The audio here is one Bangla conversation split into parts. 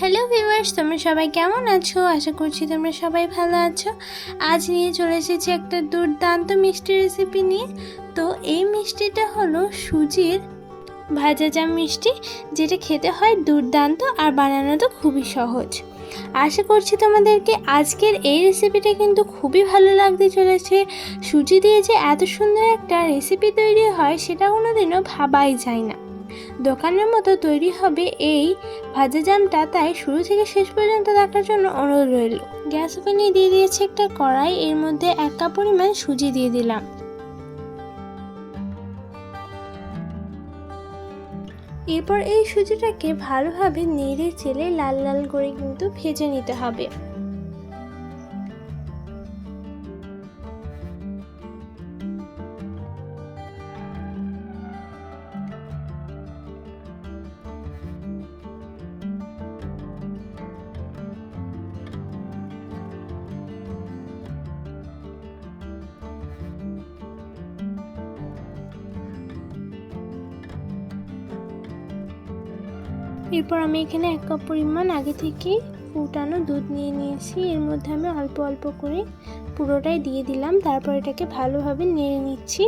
হ্যালো ভিউয়ার্স তোমরা সবাই কেমন আছো? আশা করছি তোমরা সবাই ভালো আছো। আজ নিয়ে চলে এসেছি একটা দুর্দান্ত মিষ্টি রেসিপি নিয়ে। তো এই মিষ্টিটা হলো সুজির ভাজা জাম মিষ্টি, যেটা খেতে হয় দুর্দান্ত আর বানানো তো খুবই সহজ। আশা করছি তোমাদেরকে আজকের এই রেসিপিটা কিন্তু খুবই ভালো লাগতে চলেছে। সুজি দিয়ে যে এত সুন্দর একটা রেসিপি তৈরি হয়, সেটা কোনোদিনও ভাবাই যায় না। দোকানের মতো তৈরি হবে এই ভাজা জামটা, তাই শুরু থেকে শেষ পর্যন্ত দেখার জন্য অনুরোধ রইল। গ্যাস ওভেনে দিয়ে দিয়েছি একটা কড়াই, এর মধ্যে এক কাপ পরিমাণ সুজি দিয়ে দিলাম। এরপর এই সুজিটাকে ভালোভাবে নেড়ে চেলে লাল লাল করে কিন্তু ভেজে নিতে হবে। এরপর আমি এখানে এক কাপ পরিমাণ আগে থেকে ফুটানো দুধ নিয়ে নিয়েছি। এর মধ্যে আমি অল্প অল্প করে পুরোটাই দিয়ে দিলাম। তারপর এটাকে ভালোভাবে নেড়ে নিচ্ছি।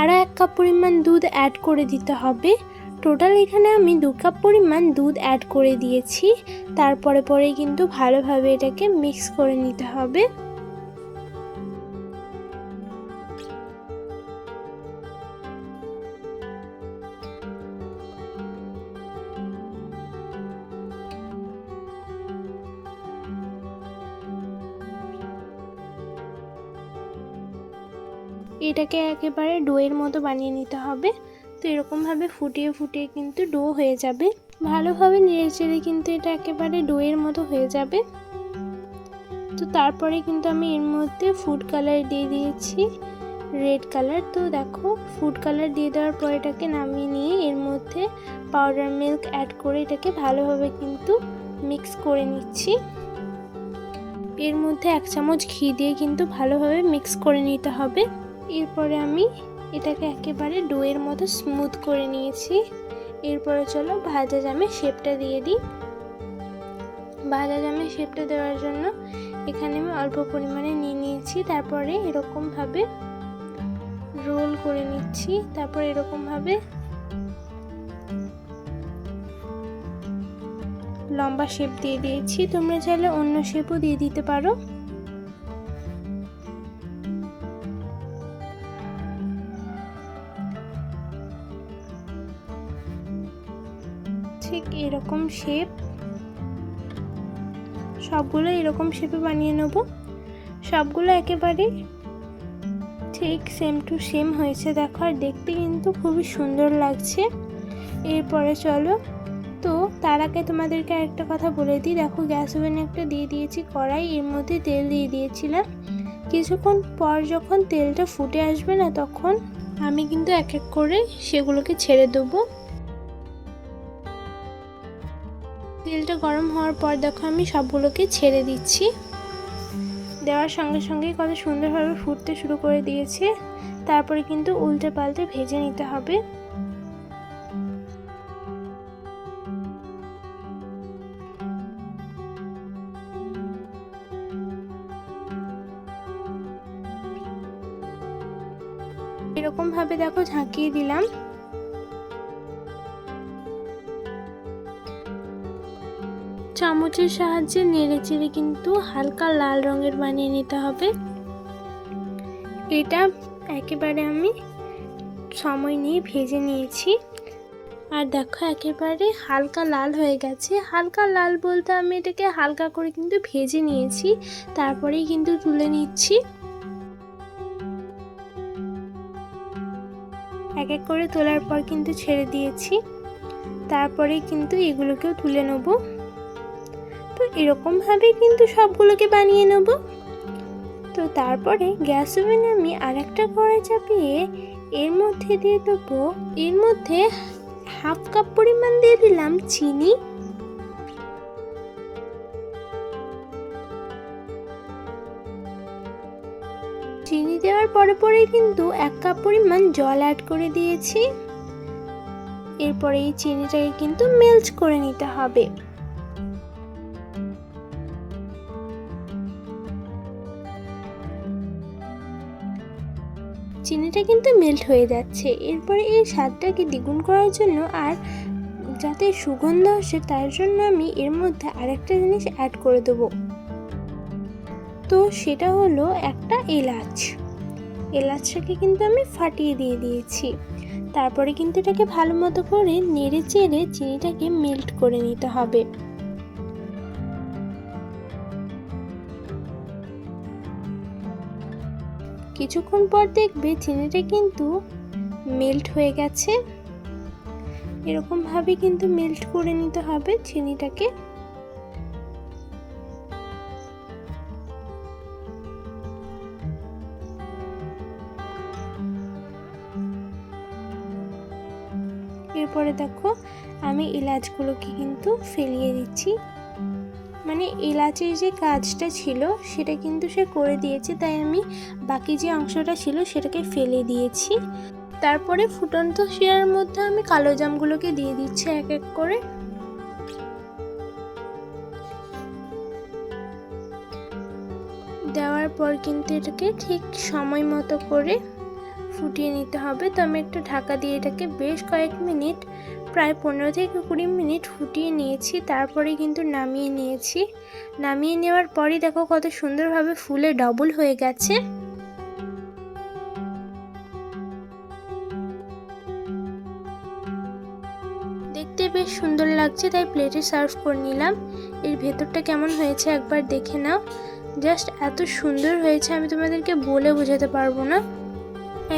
আরও এক কাপ পরিমাণ দুধ অ্যাড করে দিতে হবে। টোটাল এখানে আমি দু কাপ পরিমাণ দুধ অ্যাড করে দিয়েছি। তারপরে পরে কিন্তু ভালোভাবে এটাকে মিক্স করে নিতে হবে। এটাকে একেবারে ডোয়ের মতো বানিয়ে নিতে হবে। তো এরকমভাবে ফুটিয়ে ফুটিয়ে কিন্তু ডো হয়ে যাবে। ভালোভাবে নেড়ে চেড়ে কিন্তু এটা একেবারে ডোয়ের মতো হয়ে যাবে। তো তারপরে কিন্তু আমি এর মধ্যে ফুড কালার দিয়ে দিয়েছি। রেড কালার তো দেখো ফুড কালার দিয়ে দেওয়ার পর এটাকে নামিয়ে নিয়ে এর মধ্যে পাউডার মিল্ক অ্যাড করে এটাকে ভালোভাবে কিন্তু মিক্স করে নিচ্ছি। এর মধ্যে এক চামচ ঘি দিয়ে কিন্তু ভালোভাবে মিক্স করে নিতে হবে। এরপরে আমি এটাকে একেবারে ডোয়ের মতো স্মুথ করে নিয়েছি। এরপরে চলো ভাজা জামের শেপটা দিয়ে দিই। ভাজা জামের শেপটা দেওয়ার জন্য এখানে আমি অল্প পরিমাণে নিয়ে নিয়েছি। তারপরে এরকমভাবে রোল করে নিচ্ছি। তারপর এরকমভাবে লম্বা শেপ দিয়ে দিয়েছি। তোমরা চাইলে অন্য শেপও দিয়ে দিতে পারো। ঠিক এরকম শেপ সবগুলো এরকম শেপে বানিয়ে নেব। সবগুলো একেবারে ঠিক সেম টু সেম হয়েছে, দেখো, আর দেখতে কিন্তু খুবই সুন্দর লাগছে। এরপরে চলো, তো তার আগে তোমাদেরকে একটা কথা বলে দিই। দেখো, গ্যাস ওভেনে একটা দিয়ে দিয়েছি কড়াই, এর মধ্যে তেল দিয়ে দিয়েছিলাম। কিছুক্ষণ পর যখন তেলটা ফুটে আসবে না, তখন আমি কিন্তু এক এক করে সেগুলোকে ছেড়ে দেবো। তেলটা গরম হওয়ার পর দেখো আমি সবগুলোকে ছেড়ে দিচ্ছি। দেওয়ার সঙ্গে সঙ্গে কত সুন্দরভাবে ফুটতে শুরু করে দিয়েছে। তারপরে কিন্তু উল্টে পাল্টে ভেজে নিতে হবে। এরকম ভাবে দেখো ঝাঁকিয়ে দিলাম। চামচের সাহায্যে নেড়ে চেড়ে কিন্তু হালকা লাল রঙের বানিয়ে নিতে হবে। এটা একেবারে আমি সময় নিয়ে ভেজে নিয়েছি। আর দেখো একেবারে হালকা লাল হয়ে গেছে। হালকা লাল বলতে আমি এটাকে হালকা করে কিন্তু ভেজে নিয়েছি। তারপরেই কিন্তু তুলে নিচ্ছি। এক এক করে তোলার পর কিন্তু ছেড়ে দিয়েছি। তারপরে কিন্তু এগুলোকেও তুলে নেব। তো এরকমভাবে কিন্তু সবগুলোকে বানিয়ে নেব। তো তারপরে গ্যাস ওভেনে আমি আর একটা কড়াই চাপিয়ে এর মধ্যে দিয়ে দেবো, এর মধ্যে হাফ কাপ পরিমাণ দিয়ে দিলাম চিনি। চিনি দেওয়ার পরে পরে কিন্তু এক কাপ পরিমাণ জল অ্যাড করে দিয়েছি। এরপরে এই চিনিটাকে কিন্তু মেল্ট করে নিতে হবে। চিনিটা কিন্তু মেল্ট হয়ে যাচ্ছে। এরপরে এই স্বাদটাকে দ্বিগুণ করার জন্য আর যাতে সুগন্ধ আসে তার জন্য আমি এর মধ্যে আরেকটা জিনিস অ্যাড করে দেবো। তো সেটা হলো একটা এলাচ। এলাচটাকে কিন্তু আমি ফাটিয়ে দিয়ে দিয়েছি। তারপরে কিন্তু এটাকে ভালো মতো করে নেড়ে চেড়ে চিনিটাকে মেল্ট করে নিতে হবে। কিছুক্ষণ পর দেখবে চিনিটা কিন্তু মেল্ট হয়ে গেছে। এরকমভাবে কিন্তু মেল্ট করে নিতে হবে চিনিটাকে এরপরে দেখো আমি এলাচগুলোকে কিন্তু ফেলিয়ে দিচ্ছি। মানে এলাচের যে কাজটা ছিল সেটা কিন্তু সে করে দিয়েছে, তাই আমি বাকি যে অংশটা ছিল সেটাকে ফেলে দিয়েছি। তারপরে ফুটন্ত শিরার মধ্যে আমি কালো জামগুলোকে দিয়ে দিচ্ছি এক এক করে। দেওয়ার পর কিন্তু এটাকে ঠিক সময় মতো করে ফুটিয়ে নিতে হবে। তো আমি একটা ঢাকা দিয়ে এটাকে বেশ কয়েক মিনিট প্রায় পনেরো থেকে কুড়ি মিনিট ফুটিয়ে নিয়েছি, তারপরে কিন্তু নামিয়ে নিয়েছি। নামিয়ে নেওয়ার পরই দেখো কত সুন্দরভাবে ফুলে ডবল হয়ে গেছে। দেখতে বেশ সুন্দর লাগছে, তাই প্লেটে সার্ভ করে নিলাম। এর ভেতরটা কেমন হয়েছে একবার দেখে নাও। জাস্ট এত সুন্দর হয়েছে, আমি তোমাদেরকে বলে বোঝাতে পারব না।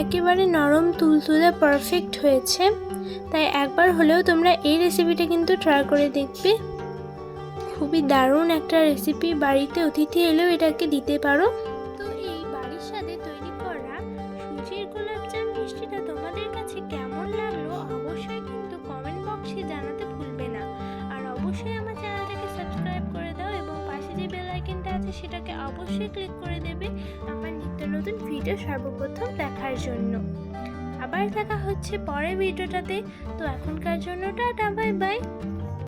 একেবারে নরম, তুলতুলে পারফেক্ট হয়েছে। তাই একবার হলেও তোমরা এই রেসিপিটা কিন্তু ট্রাই করে দেখবে। খুবই দারুণ একটা রেসিপি বাড়িতে অতিথি এলেও এটাকে দিতে পারো। তো এই বাড়ির সাথে তৈরি করা সুজির গোলাপজাম মিষ্টিটা তোমাদের কাছে কেমন লাগল অবশ্যই কিন্তু কমেন্ট বক্সে জানাতে ভুলবে না। আর অবশ্যই আমার চ্যানেলটাকে সাবস্ক্রাইব করে দাও এবং পাশে যে বেল আইকনটা আছে সেটাকে অবশ্যই ক্লিক করে দেবে আমার নিত্য নতুন ভিডিও সর্বপ্রথম দেখার জন্য। আবার দেখা হচ্ছে পরের ভিডিওটাতে। তো এখনকার জন্য টাটা বাই বাই।